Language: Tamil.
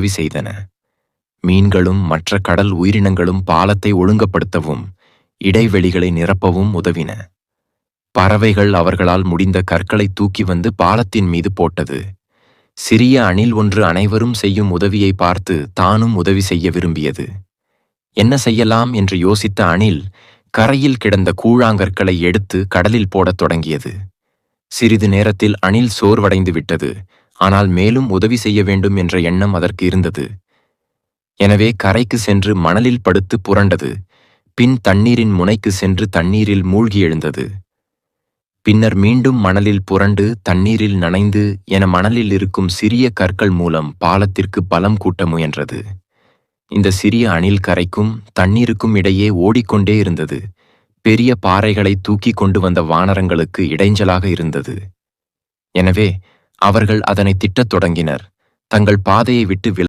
உதவி செய்தன. மீன்களும் மற்ற கடல் உயிரினங்களும் பாலத்தை ஒழுங்கப்படுத்தவும் இடைவெளிகளை நிரப்பவும் உதவின. பறவைகள் அவர்களால் முடிந்த கற்களை தூக்கி வந்து பாலத்தின் மீது போட்டது. சிறிய அணில் ஒன்று அனைவரும் செய்யும் உதவியை பார்த்து தானும் உதவி செய்ய விரும்பியது. என்ன செய்யலாம்? என்று யோசித்த அணில் கரையில் கிடந்த கூழாங்கற்களை எடுத்து கடலில் போடத் தொடங்கியது. சிறிது நேரத்தில் அணில் சோர்வடைந்து விட்டது. ஆனால் மேலும் உதவி செய்ய வேண்டும் என்ற எண்ணம் அதற்கு இருந்தது. எனவே கரைக்கு சென்று மணலில் படுத்து புரண்டது. பின் தண்ணீரின் முனைக்கு சென்று தண்ணீரில் மூழ்கி எழுந்தது. பின்னர் மீண்டும் மணலில் புரண்டு தண்ணீரில் நனைந்து என மணலில் இருக்கும் சிறிய கற்கள் மூலம் பாலத்திற்கு பலம் கூட்ட முயன்றது. இந்த சிறிய அணில் கரைக்கும் தண்ணீருக்கும் இடையே ஓடிக்கொண்டே இருந்தது. பெரிய பாறைகளை தூக்கி கொண்டு வந்த வானரங்களுக்கு இடைஞ்சலாக இருந்தது. எனவே அவர்கள் அதனை திட்டத் தொடங்கினர். தங்கள் பாதையை விட்டு வில